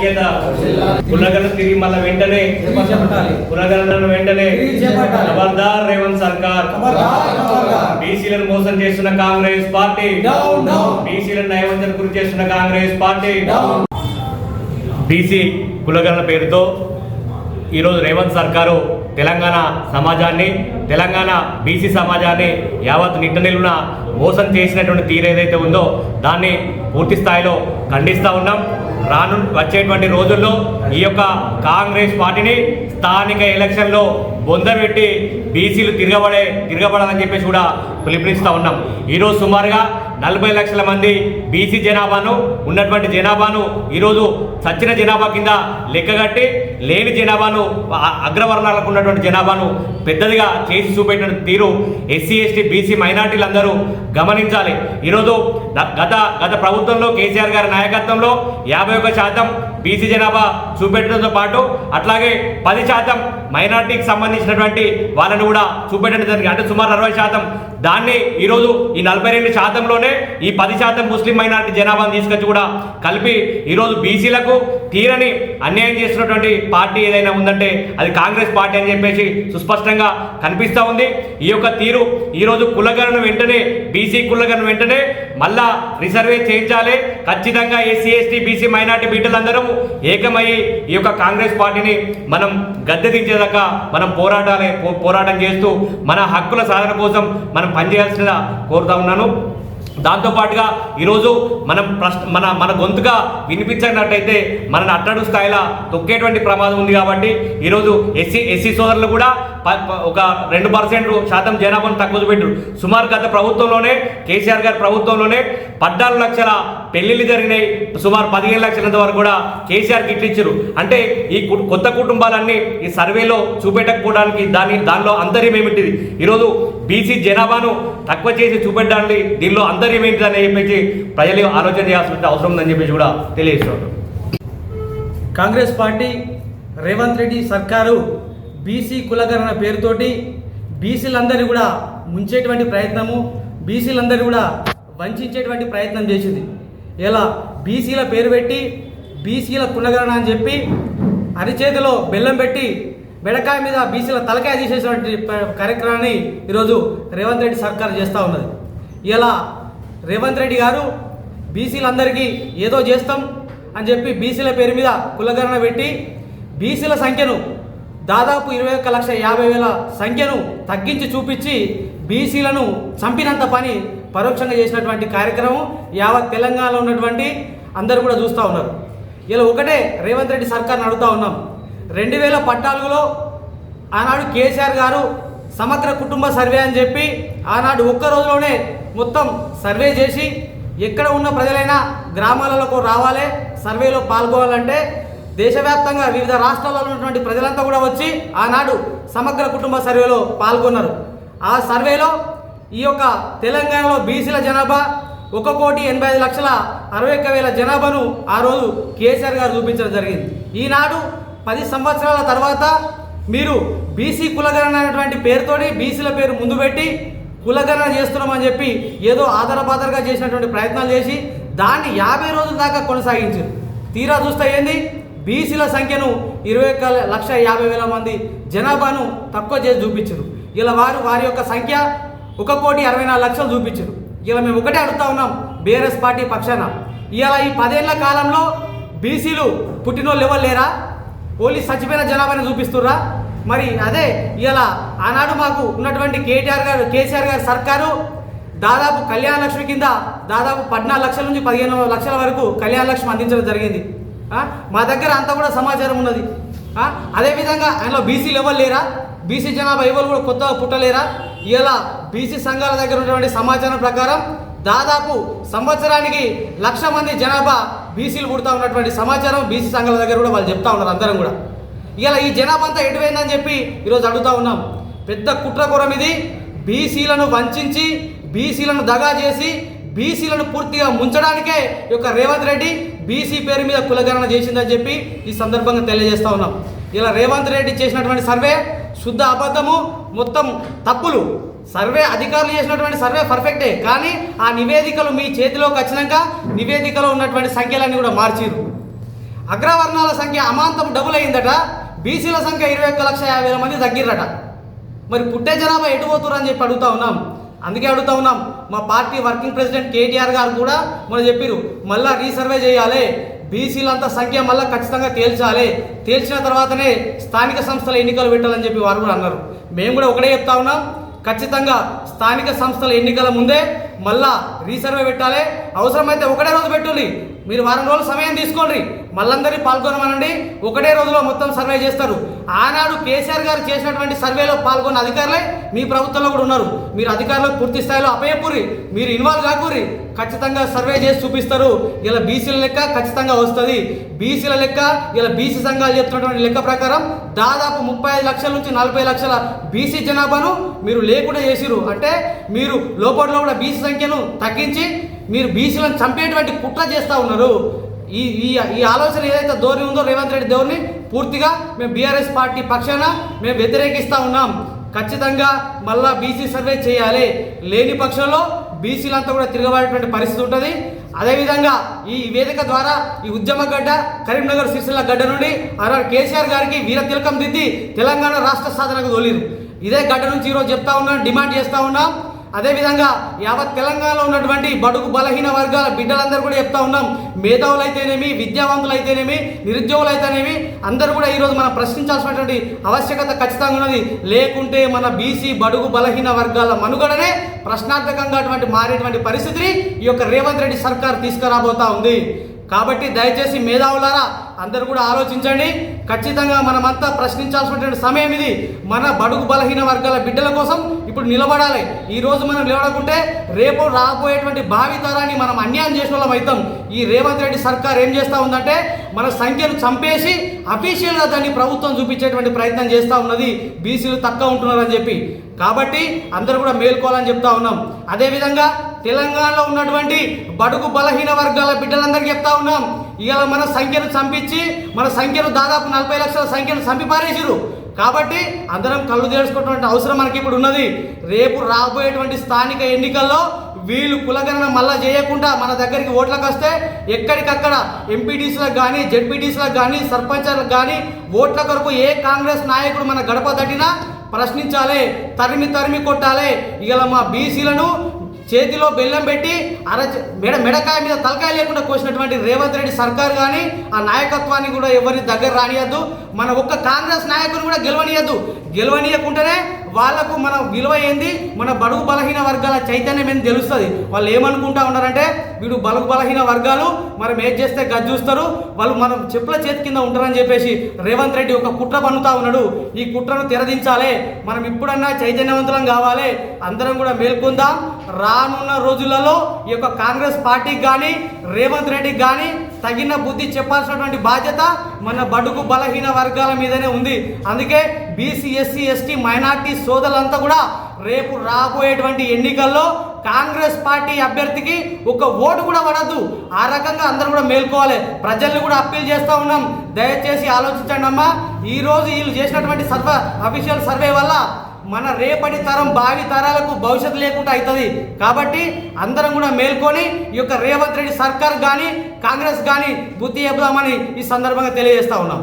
ఐక్యత కులగన తిరిగి మళ్ళీ వెంటనే. కులగణను వెంటనే. ఖబర్దార్ రేవంత్ సర్కార్. బీసీలను మోసం చేస్తున్న కాంగ్రెస్ పార్టీ. బీసీలను నయవంచన గురి చేస్తున్న కాంగ్రెస్ పార్టీ. బీసీ కులగణన పేరుతో ఈరోజు రేవంత్ సర్కారు తెలంగాణ సమాజాన్ని తెలంగాణ బీసీ సమాజాన్ని యావత్ నిట్టనిలున మోసం చేసినటువంటి తీరు ఏదైతే ఉందో దాన్ని పూర్తి స్థాయిలో ఖండిస్తూ ఉన్నాం. రాను వచ్చేటువంటి రోజుల్లో ఈ యొక్క కాంగ్రెస్ పార్టీని స్థానిక ఎలక్షన్లో బొందబెట్టి బీసీలు తిరగబడే తిరగబడాలని చెప్పేసి కూడా పిలుపునిస్తూ ఉన్నాం. ఈరోజు సుమారుగా నలభై లక్షల మంది బీసీ జనాభాను ఉన్నటువంటి జనాభాను ఈరోజు చచ్చిన జనాభా కింద లెక్కగట్టి లేని జనాభాను అగ్రవర్ణాలకు ఉన్నటువంటి జనాభాను పెద్దదిగా చేసి చూపెట్టిన తీరు ఎస్సీ ఎస్టీ బీసీ మైనార్టీలందరూ గమనించాలి. ఈరోజు గత గత ప్రభుత్వంలో కేసీఆర్ గారి నాయకత్వంలో యాభై ఒక శాతం బీసీ జనాభా చూపెట్టడంతో పాటు అట్లాగే పది శాతం మైనార్టీకి సంబంధించినటువంటి వాళ్ళని కూడా చూపెట్టడం జరిగింది అంటే సుమారు అరవై శాతం దాన్ని ఈరోజు ఈ నలభై రెండు శాతంలోనే ఈ పది శాతం ముస్లిం మైనారిటీ జనాభాను తీసుకొచ్చి కూడా కలిపి ఈరోజు బీసీలకు తీరని అన్యాయం చేసినటువంటి పార్టీ ఏదైనా ఉందంటే అది కాంగ్రెస్ పార్టీ అని చెప్పేసి సుస్పష్టంగా కనిపిస్తూ ఉంది. ఈ యొక్క తీరు ఈరోజు కులగణన వెంటనే బీసీ కులగణన వెంటనే మళ్ళా రిజర్వే చేయించాలి. ఖచ్చితంగా ఎస్సీ ఎస్టీ బీసీ మైనార్టీ బిడ్డలందరం ఏకమయ్యి ఈ యొక్క కాంగ్రెస్ పార్టీని మనం గద్దె దించేదాకా మనం పోరాటాలి పో- పోరాటం చేస్తూ మన హక్కుల సాధన కోసం మనం పనిచేయాల్సిన కోరుతా ఉన్నాను. దాంతోపాటుగా ఈరోజు మనం ప్రశ్న మన మన గొంతుగా వినిపించినట్టయితే మనని అట్టడు స్థాయిలో తొక్కేటువంటి ప్రమాదం ఉంది కాబట్టి ఈరోజు ఎస్సీ ఎస్సీ సోదరులు కూడా ఒక రెండు పర్సెంట్ శాతం జనాభాను తక్కువ పెట్టారు సుమారు గత ప్రభుత్వంలోనే కేసీఆర్ గారి ప్రభుత్వంలోనే పద్నాలుగు లక్షల పెళ్ళిళ్ళు జరిగినాయి. సుమారు పదిహేను లక్షలంత వరకు కూడా కేసీఆర్ కిట్లు ఇచ్చారు. అంటే ఈ కొత్త కుటుంబాలన్నీ ఈ సర్వేలో చూపెట్టకపోవడానికి దాని దానిలో అంతర్యం ఏమిటిది? ఈరోజు బీసీ జనాభాను తక్కువ చేసి చూపెట్టడానికి దీనిలో అంతర్యం ఏంటిదని చెప్పేసి ప్రజలు ఆలోచన చేయాల్సిన అవసరం ఉందని చెప్పేసి కూడా తెలియజేస్తున్నారు. కాంగ్రెస్ పార్టీ రేవంత్ రెడ్డి సర్కారు బీసీ కులగణన పేరుతోటి బీసీలందరినీ కూడా ముంచేటువంటి ప్రయత్నము బీసీలందరినీ కూడా వంచేటువంటి ప్రయత్నం చేసింది. ఇలా బీసీల పేరు పెట్టి బీసీల కులగణన అని చెప్పి అరిచేతిలో బెల్లం పెట్టి బెడకాయ మీద బీసీల తలకాయ తీసేసినటువంటి కార్యక్రమాన్ని ఈరోజు రేవంత్ రెడ్డి సర్కారు చేస్తూ ఉన్నది. ఇలా రేవంత్ రెడ్డి గారు బీసీలందరికీ ఏదో చేస్తాం అని చెప్పి బీసీల పేరు మీద కులగణన పెట్టి బీసీల సంఖ్యను దాదాపు ఇరవై ఒక్క లక్ష యాభై వేల సంఖ్యను తగ్గించి చూపించి బీసీలను చంపినంత పని పరోక్షంగా చేసినటువంటి కార్యక్రమం యావత్ తెలంగాణలో ఉన్నటువంటి అందరూ కూడా చూస్తూ ఉన్నారు. ఇలా ఒకటే రేవంత్ రెడ్డి సర్కార్ని అడుగుతా ఉన్నాం. రెండు వేల పద్నాలుగులో ఆనాడు కేసీఆర్ గారు సమగ్ర కుటుంబ సర్వే అని చెప్పి ఆనాడు ఒక్క రోజులోనే మొత్తం సర్వే చేసి ఎక్కడ ఉన్న ప్రజలైనా గ్రామాలకు రావాలి సర్వేలో పాల్గొనాలంటే దేశవ్యాప్తంగా వివిధ రాష్ట్రాల్లో ఉన్నటువంటి ప్రజలంతా కూడా వచ్చి ఆనాడు సమగ్ర కుటుంబ సర్వేలో పాల్గొన్నారు. ఆ సర్వేలో ఈ యొక్క తెలంగాణలో బీసీల జనాభా ఒక కోటి ఎనభై ఐదు లక్షల అరవై ఒక్క వేల జనాభాను ఆ రోజు కేసీఆర్ గారు చూపించడం జరిగింది. ఈనాడు పది సంవత్సరాల తర్వాత మీరు బీసీ కులగణన అనేటువంటి పేరుతోటి బీసీల పేరు ముందు పెట్టి కులగణన చేస్తున్నామని చెప్పి ఏదో ఆధారపాదరగా చేసినటువంటి ప్రయత్నాలు చేసి దాన్ని యాభై రోజుల దాకా కొనసాగించారు. తీరా చూస్తే ఏంది? బీసీల సంఖ్యను ఇరవై ఒక్క లక్ష యాభై వేల మంది జనాభాను తక్కువ చేసి చూపించారు. ఇలా వారు వారి యొక్క సంఖ్య ఒక కోటి అరవై నాలుగు లక్షలు చూపించారు. ఇలా మేము ఒకటే అడుగుతా ఉన్నాం బీఆర్ఎస్ పార్టీ పక్షాన. ఇలా ఈ పదేళ్ళ కాలంలో బీసీలు పుట్టినోళ్ళు ఎవరు లేరా? ఓన్లీ చచ్చిపోయిన జనాభాని చూపిస్తుర్రా? మరి అదే ఇలా ఆనాడు మాకు ఉన్నటువంటి కేటీఆర్ గారు కేసీఆర్ గారు సర్కారు దాదాపు కళ్యాణ లక్ష్మి కింద దాదాపు పద్నాలుగు లక్షల నుంచి పదిహేను లక్షల వరకు కళ్యాణ లక్ష్మి అందించడం జరిగింది. మా దగ్గర అంతా కూడా సమాచారం ఉన్నది. అదేవిధంగా ఆయనలో బీసీలు ఎవరు లేరా? బీసీ జనాభా ఎవరు కూడా కొత్తగా పుట్టలేరా? ఇలా బీసీ సంఘాల దగ్గర ఉన్నటువంటి సమాచారం ప్రకారం దాదాపు సంవత్సరానికి లక్ష మంది జనాభా బీసీలు పుడతా ఉన్నటువంటి సమాచారం బీసీ సంఘాల దగ్గర కూడా వాళ్ళు చెప్తా ఉన్నారు అందరం కూడా. ఇలా ఈ జనాభా అంతా ఎటువైందని చెప్పి ఈరోజు అడుగుతా ఉన్నాం. పెద్ద కుట్రకురం ఇది. బీసీలను వంచి బీసీలను దగా చేసి బీసీలను పూర్తిగా ముంచడానికే ఈ యొక్క రేవంత్ రెడ్డి బీసీ పేరు మీద కులగణన చేసిందని చెప్పి ఈ సందర్భంగా తెలియజేస్తా ఉన్నాం. ఇలా రేవంత్ రెడ్డి చేసినటువంటి సర్వే శుద్ధ అబద్ధము మొత్తం తప్పులు సర్వే అధికారులు చేసినటువంటి సర్వే పర్ఫెక్టే కానీ ఆ నివేదికలు మీ చేతిలోకి వచ్చినాక నివేదికలో ఉన్నటువంటి సంఖ్యలన్నీ కూడా మార్చిరు అగ్రవర్ణాల సంఖ్య అమాంతం డబుల్ అయిందట. బీసీల సంఖ్య ఇరవై ఒక్క లక్ష యాభై వేల మంది తగ్గిర్రట. మరి పుట్టే జనాభా ఎటు పోతుర్రు అని చెప్పి అడుగుతా ఉన్నాం. అందుకే అడుగుతా ఉన్నాం. మా పార్టీ వర్కింగ్ ప్రెసిడెంట్ కేటీఆర్ గారు కూడా మనం చెప్పిరు మళ్ళా రీసర్వే చేయాలి. బీసీలంతా సంఖ్య మళ్ళీ ఖచ్చితంగా తేల్చాలి. తేల్చిన తర్వాతనే స్థానిక సంస్థల ఎన్నికలు పెట్టాలని చెప్పి వారు కూడా అన్నారు. మేము కూడా ఒకటే చెప్తా ఉన్నాం ఖచ్చితంగా స్థానిక సంస్థల ఎన్నికల ముందే మళ్ళా రీసర్వే పెట్టాలి. అవసరమైతే ఒకటే రోజు పెట్టుంది మీరు వారం రోజులు సమయం తీసుకోండి. మళ్ళందరినీ పాల్గొనమనండి. ఒకటే రోజులో మొత్తం సర్వే చేస్తారు. ఆనాడు కేసీఆర్ గారు చేసినటువంటి సర్వేలో పాల్గొన్న అధికారులే మీ ప్రభుత్వంలో కూడా ఉన్నారు. మీరు అధికారులకు పూర్తి స్థాయిలో అపయపూరి మీరు ఇన్వాల్వ్ కాకూరి ఖచ్చితంగా సర్వే చేసి చూపిస్తారు. ఇలా బీసీల లెక్క ఖచ్చితంగా వస్తుంది. బీసీల లెక్క ఇలా బీసీ సంఘాలు చెప్తున్నటువంటి లెక్క ప్రకారం దాదాపు ముప్పై ఐదు లక్షల నుంచి నలభై లక్షల బీసీ జనాభాను మీరు లేకుండా చేసిరు అంటే మీరు లోపల కూడా బీసీ సంఖ్యను తగ్గించి మీరు బీసీలను చంపేటువంటి కుట్ర చేస్తూ ఉన్నారు. ఈ ఈ ఈ ఆలోచన ఏదైతే ధోరణి ఉందో రేవంత్ రెడ్డి ధోరణి పూర్తిగా మేము బీఆర్ఎస్ పార్టీ పక్షాన మేము వ్యతిరేకిస్తూ ఉన్నాం. ఖచ్చితంగా మళ్ళా బీసీ సర్వే చేయాలి. లేని పక్షంలో బీసీలంతా కూడా తిరగబడేటువంటి పరిస్థితి ఉంటుంది. అదేవిధంగా ఈ వేదిక ద్వారా ఈ ఉద్యమ గడ్డ కరీంనగర్ సిరిసిల్ల గడ్డ నుండి ఆనాడు కేసీఆర్ గారికి వీర తిలకం దిద్ది తెలంగాణ రాష్ట్ర సాధనకు తోలిరు. ఇదే గడ్డ నుంచి ఈరోజు చెప్తా ఉన్నాం డిమాండ్ చేస్తూ ఉన్నాం. అదేవిధంగా యావత్ తెలంగాణలో ఉన్నటువంటి బడుగు బలహీన వర్గాల బిడ్డలందరూ కూడా చెప్తా ఉన్నాం. మేధావులు అయితేనేమి విద్యావంతులు అయితేనేమి నిరుద్యోగులు అయితేనేమి అందరూ కూడా ఈరోజు మనం ప్రశ్నించాల్సినటువంటి ఆవశ్యకత ఖచ్చితంగా ఉన్నది. లేకుంటే మన బీసీ బడుగు బలహీన వర్గాల మనుగడనే ప్రశ్నార్థకంగా అటువంటి మారేటువంటి పరిస్థితిని ఈ యొక్క రేవంత్ రెడ్డి సర్కార్ తీసుకురాబోతా ఉంది. కాబట్టి దయచేసి మేధావులారా అందరూ కూడా ఆలోచించండి. ఖచ్చితంగా మనమంతా ప్రశ్నించాల్సినటువంటి సమయం ఇది. మన బడుగు బలహీన వర్గాల బిడ్డల కోసం ఇప్పుడు నిలబడాలి. ఈ రోజు మనం నిలబడకుంటే రేపు రాబోయేటువంటి భావితరాన్ని మనం అన్యాయం చేసిన వాళ్ళం అవుతాం. ఈ రేవంత్ రెడ్డి సర్కార్ ఏం చేస్తూ ఉందంటే మన సంఖ్యను చంపేసి అఫీషియల్గా దాన్ని ప్రభుత్వం చూపించేటువంటి ప్రయత్నం చేస్తూ ఉన్నది. బీసీలు తక్కువ ఉంటున్నారని చెప్పి. కాబట్టి అందరూ కూడా మేల్కోవాలని చెప్తా ఉన్నాం. అదేవిధంగా తెలంగాణలో ఉన్నటువంటి బడుగు బలహీన వర్గాల బిడ్డలందరికీ చెప్తా ఉన్నాం. ఇవాళ మన సంఖ్యను చంపించి మన సంఖ్యను దాదాపు నలభై లక్షల సంఖ్యను చంపి పారేసిరు కాబట్టి అందరం కళ్ళు తెరుచుకున్నటువంటి అవసరం మనకి ఇప్పుడు ఉన్నది. రేపు రాబోయేటువంటి స్థానిక ఎన్నికల్లో వీళ్ళు కులగణన మళ్ళా చేయకుండా మన దగ్గరికి ఓట్లకు వస్తే ఎక్కడికక్కడ ఎంపీటీసీలకు కానీ జెడ్పీటీసీలకు కానీ సర్పంచ్లకు కానీ ఓట్ల కొరకు ఏ కాంగ్రెస్ నాయకుడు మన గడప తట్టినా ప్రశ్నించాలి తరిమి తరిమి కొట్టాలి. ఇలా మా బీసీలను చేతిలో బెల్లం పెట్టి అర మెడ మెడకాయ మీద తలకాయ లేకుండా కోసినటువంటి రేవంత్ రెడ్డి సర్కార్ కానీ ఆ నాయకత్వాన్ని కూడా ఎవరి దగ్గర రానియద్దు. మన ఒక్క కాంగ్రెస్ నాయకుని కూడా గెలవనీయద్దు. గెలవనీయకుంటేనే వాళ్ళకు మన విలువ ఏంది? మన బడుగు బలహీన వర్గాల చైతన్యం ఏంది తెలుస్తుంది. వాళ్ళు ఏమనుకుంటా ఉన్నారంటే వీడు బలుగు బలహీన వర్గాలు మనం ఏం చేస్తే గది చూస్తారు వాళ్ళు మనం చెప్పుల చేతి కింద ఉంటారని చెప్పేసి రేవంత్ రెడ్డి ఒక కుట్ర పన్నుతా ఉన్నాడు. ఈ కుట్రను తెరదించాలి. మనం ఇప్పుడన్నా చైతన్యవంతులం కావాలి. అందరం కూడా మేల్కొందాం. రానున్న రోజులలో ఈ యొక్క కాంగ్రెస్ పార్టీకి కానీ రేవంత్ రెడ్డికి కానీ తగిన బుద్ధి చెప్పాల్సినటువంటి బాధ్యత మన బడుగు బలహీన వర్గాల మీదనే ఉంది. అందుకే బీసీ ఎస్సీ ఎస్టీ మైనార్టీ సోదరులంతా కూడా రేపు రాబోయేటువంటి ఎన్నికల్లో కాంగ్రెస్ పార్టీ అభ్యర్థికి ఒక ఓటు కూడా పడద్దు. ఆ రకంగా అందరూ కూడా మేల్కోవాలి. ప్రజల్ని కూడా అప్పీల్ చేస్తూ ఉన్నాం. దయచేసి ఆలోచించండి అమ్మా. ఈరోజు వీళ్ళు చేసినటువంటి సర్వ అఫీషియల్ సర్వే వల్ల మన రేపటి తరం భావి తరాలకు భవిష్యత్తు లేకుండా అవుతుంది. కాబట్టి అందరం కూడా మేల్కొని ఈ యొక్క రేవంత్ రెడ్డి సర్కార్ కానీ కాంగ్రెస్ కానీ బుద్ధి చెబుదామని ఈ సందర్భంగా తెలియజేస్తా ఉన్నాం.